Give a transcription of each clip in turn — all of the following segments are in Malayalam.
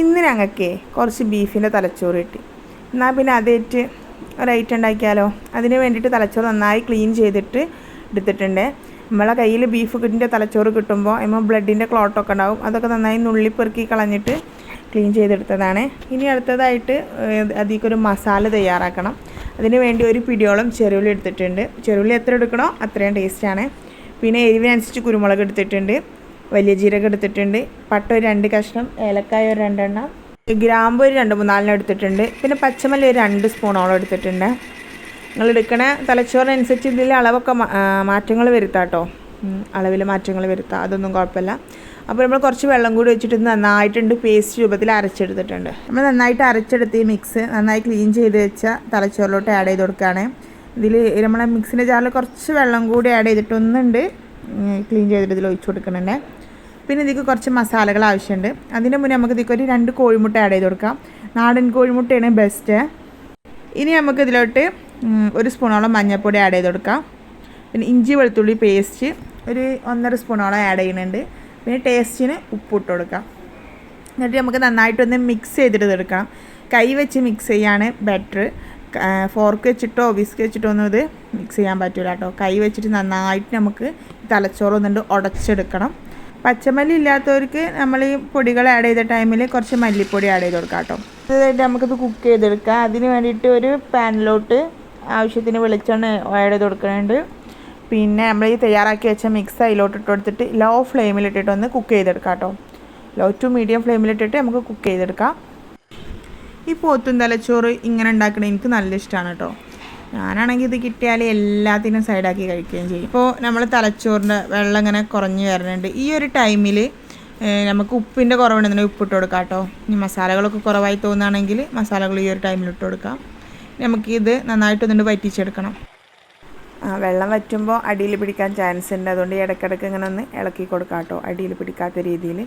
ഇന്ന് ഞങ്ങൾക്ക് കുറച്ച് ബീഫിന്റെ തലച്ചോറ് കിട്ടി. എന്നാൽ പിന്നെ അതേറ്റ് ഒരു ഐറ്റം ഉണ്ടാക്കിയാലോ അതിന് വേണ്ടിയിട്ട് തലച്ചോറ് നന്നായി ക്ലീൻ ചെയ്തിട്ട് എടുത്തിട്ടുണ്ട്. നമ്മളെ കയ്യിൽ ബീഫ് കിട്ടിന്റെ തലച്ചോറ് കിട്ടുമ്പോൾ അതിമ്പോൾ ബ്ലഡിന്റെ ക്ലോട്ടൊക്കെ ഉണ്ടാവും. അതൊക്കെ നന്നായി നുള്ളിപ്പെറുക്കി കളഞ്ഞിട്ട് ക്ലീൻ ചെയ്തെടുത്തതാണ്. ഇനി അടുത്തതായിട്ട് അതിലേക്കൊരു മസാല തയ്യാറാക്കണം. അതിന് വേണ്ടി ഒരു പിടിയോളം ചെറുള്ളി എടുത്തിട്ടുണ്ട്. ചെറുള്ളി എത്ര എടുക്കണോ അത്രയും ടേസ്റ്റാണ്. പിന്നെ എരിവിനനുസരിച്ച് കുരുമുളക് എടുത്തിട്ടുണ്ട്. വലിയ ജീരകം എടുത്തിട്ടുണ്ട്. പട്ട ഒരു രണ്ട് കഷ്ണം ഏലക്കായ ഒരു രണ്ടെണ്ണം. ഗ്രാമ്പ് ഒരു രണ്ട് മൂന്നാലിന് എടുത്തിട്ടുണ്ട്. പിന്നെ പച്ചമല്ലി ഒരു രണ്ട് സ്പൂണോളം എടുത്തിട്ടുണ്ട്. നിങ്ങൾ എടുക്കണ തലച്ചോറിനനുസരിച്ച് ഇതിൽ അളവൊക്കെ മാറ്റങ്ങൾ വരുത്താം കേട്ടോ അളവിൽ മാറ്റങ്ങൾ വരുത്താം. അതൊന്നും കുഴപ്പമില്ല. അപ്പോൾ നമ്മൾ കുറച്ച് വെള്ളം കൂടി വെച്ചിട്ട് നന്നായിട്ടുണ്ട് പേസ്റ്റ് രൂപത്തിൽ അരച്ചെടുത്തിട്ടുണ്ട്. നമ്മൾ നന്നായിട്ട് അരച്ചെടുത്ത് ഈ മിക്സ് നന്നായി ക്ലീൻ ചെയ്ത് വെച്ച തലച്ചോറിലോട്ട് ആഡ് ചെയ്ത് കൊടുക്കുകയാണ്. ഇതിൽ നമ്മളെ മിക്സിന്റെ ജാറിൽ കുറച്ച് വെള്ളം കൂടി ആഡ് ചെയ്തിട്ടൊന്നുണ്ട്. ക്ലീൻ ചെയ്തിട്ട് ഇതിൽ ഒഴിച്ചു കൊടുക്കുന്നുണ്ട്. പിന്നെ ഇതിക്ക് കുറച്ച് മസാലകൾ ആവശ്യമുണ്ട്. അതിന് മുന്നേ നമുക്ക് ഇതിക്ക് ഒരു രണ്ട് കോഴിമുട്ട ആഡ് ചെയ്ത് കൊടുക്കാം. നാടൻ കോഴിമുട്ടയാണ് ബെസ്റ്റ് ഇനി നമുക്ക് ഇതിലോട്ട് ഒരു സ്പൂണോളം മഞ്ഞൾപ്പൊടി ആഡ് ചെയ്ത് കൊടുക്കാം. പിന്നെ ഇഞ്ചി വെളുത്തുള്ളി പേസ്റ്റ് ഒരു ഒന്നര സ്പൂണോളം ആഡ് ചെയ്യുന്നുണ്ട്. പിന്നെ ടേസ്റ്റിന് ഉപ്പിട്ട് കൊടുക്കാം. എന്നിട്ട് നമുക്ക് നന്നായിട്ടൊന്ന് മിക്സ് ചെയ്തിട്ട് എടുക്കാം. കൈ വെച്ച് മിക്സ് ചെയ്യാണ് ബെറ്റർ ഫോർക്ക് വെച്ചിട്ടോ വിസ്ക് വെച്ചിട്ടോ ഒന്നും ഇത് മിക്സ് ചെയ്യാൻ പറ്റില്ല കേട്ടോ. കൈ വെച്ചിട്ട് നന്നായിട്ട് നമുക്ക് തലച്ചോറ് തലച്ചോറൊന്നുണ്ട് ഉടച്ചെടുക്കണം. പച്ചമല്ലി ഇല്ലാത്തവർക്ക് നമ്മൾ ഈ പൊടികൾ ആഡ് ചെയ്ത ടൈമിൽ കുറച്ച് മല്ലിപ്പൊടി ആഡ് ചെയ്ത് കൊടുക്കാം കേട്ടോ. അതായത് നമുക്കിത് കുക്ക് ചെയ്തെടുക്കാം. അതിന് വേണ്ടിയിട്ട് ഒരു പാനിലോട്ട് ആവശ്യത്തിന് വെളിച്ചെണ്ണ ആഡ് ചെയ്ത് കൊടുക്കുന്നുണ്ട്. പിന്നെ നമ്മൾ ഈ തയ്യാറാക്കി വെച്ച മിക്സ് അതിലോട്ട് ഇട്ട് കൊടുത്തിട്ട് ലോ ഫ്ലെയിമിലിട്ടിട്ട് ഒന്ന് കുക്ക് ചെയ്തെടുക്കാം കേട്ടോ. ലോ ടു മീഡിയം ഫ്ലെയിമിലിട്ടിട്ട് നമുക്ക് കുക്ക് ചെയ്തെടുക്കാം. ഈ പോത്തും തലച്ചോറ് ഇങ്ങനെ ഉണ്ടാക്കണത് എനിക്ക് നല്ല ഇഷ്ടമാണ് കേട്ടോ. ഞാനാണെങ്കിൽ ഇത് കിട്ടിയാൽ എല്ലാത്തിനും സൈഡാക്കി കഴിക്കുകയും ചെയ്യും. ഇപ്പോൾ നമ്മൾ തലച്ചോറിന്റെ വെള്ളം ഇങ്ങനെ കുറഞ്ഞു വരുന്നുണ്ട് ഈ ഒരു ടൈമിൽ നമുക്ക് ഉപ്പിന്റെ കുറവുണ്ടെന്നുണ്ടെങ്കിൽ ഉപ്പിട്ട് കൊടുക്കാം കേട്ടോ. ഇനി മസാലകളൊക്കെ കുറവായി തോന്നുകയാണെങ്കിൽ മസാലകൾ ഈ ഒരു ടൈമിൽ ഇട്ട് കൊടുക്കാം. നമുക്കിത് നന്നായിട്ട് നന്നായിട്ടൊന്നുകൊണ്ട് വറ്റിച്ചെടുക്കണം. വെള്ളം വറ്റുമ്പോൾ അടിയിൽ പിടിക്കാൻ ചാൻസ് ഉണ്ട്. അതുകൊണ്ട് ഇടയ്ക്കിടയ്ക്ക് ഇങ്ങനെ ഒന്ന് ഇളക്കി കൊടുക്കാം കേട്ടോ അടിയിൽ പിടിക്കാത്ത രീതിയിൽ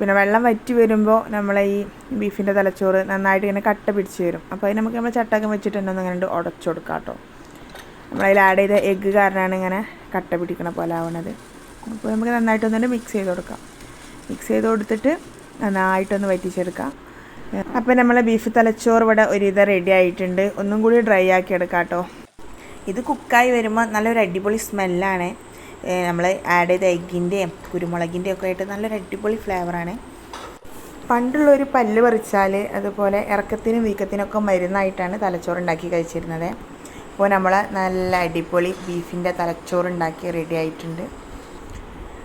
പിന്നെ വെള്ളം വറ്റി വരുമ്പോൾ നമ്മളെ ഈ ബീഫിന്റെ തലച്ചോറ് നന്നായിട്ട് ഇങ്ങനെ കട്ട പിടിച്ച് വരും. അപ്പോൾ അതിന് നമുക്ക് നമ്മൾ ചട്ടകം വെച്ചിട്ടുണ്ടെന്ന് ഇങ്ങനെ ഉടച്ചു കൊടുക്കാം കേട്ടോ. നമ്മളതിൽ ആഡ് ചെയ്ത എഗ്ഗ് കാരണമാണ് ഇങ്ങനെ കട്ട പിടിക്കണ പോലെ ആവണത്. അപ്പോൾ നമുക്ക് നന്നായിട്ടൊന്നുകൊണ്ട് മിക്സ് ചെയ്ത് കൊടുക്കാം. മിക്സ് ചെയ്ത് കൊടുത്തിട്ട് നന്നായിട്ടൊന്ന് വറ്റിച്ചെടുക്കാം. അപ്പോൾ നമ്മളെ ബീഫ് തലച്ചോറ് ഇവിടെ ഒരുവിധം റെഡി ആയിട്ടുണ്ട്. ഒന്നും കൂടി ഡ്രൈ ആക്കി എടുക്കാം കേട്ടോ. ഇത് കുക്കായി വരുമ്പോൾ നല്ലൊരു അടിപൊളി സ്മെല്ലാണ് നമ്മൾ ആഡ് ചെയ്ത എഗ്ഗിന്റെയും കുരുമുളകിന്റെയും ഒക്കെ ആയിട്ട് നല്ലൊരു അടിപൊളി ഫ്ലേവറാണ് പണ്ടുള്ളൊരു പല്ല് പറിച്ചാൽ അതുപോലെ ഇറക്കത്തിനും വീക്കത്തിനൊക്കെ മരുന്നായിട്ടാണ് തലച്ചോറ് ഉണ്ടാക്കി കഴിച്ചിരുന്നത്. അപ്പോൾ നമ്മൾ നല്ല അടിപൊളി ബീഫിന്റെ തലച്ചോറ് ഉണ്ടാക്കി റെഡി ആയിട്ടുണ്ട്.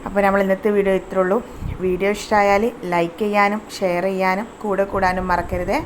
അപ്പോൾ നമ്മൾ ഇന്നത്തെ വീഡിയോ ഇത്രയുള്ളൂ വീഡിയോ ഇഷ്ടമായാൽ ലൈക്ക് ചെയ്യാനും ഷെയർ ചെയ്യാനും കൂടെ കൂടാനും മറക്കരുതേ.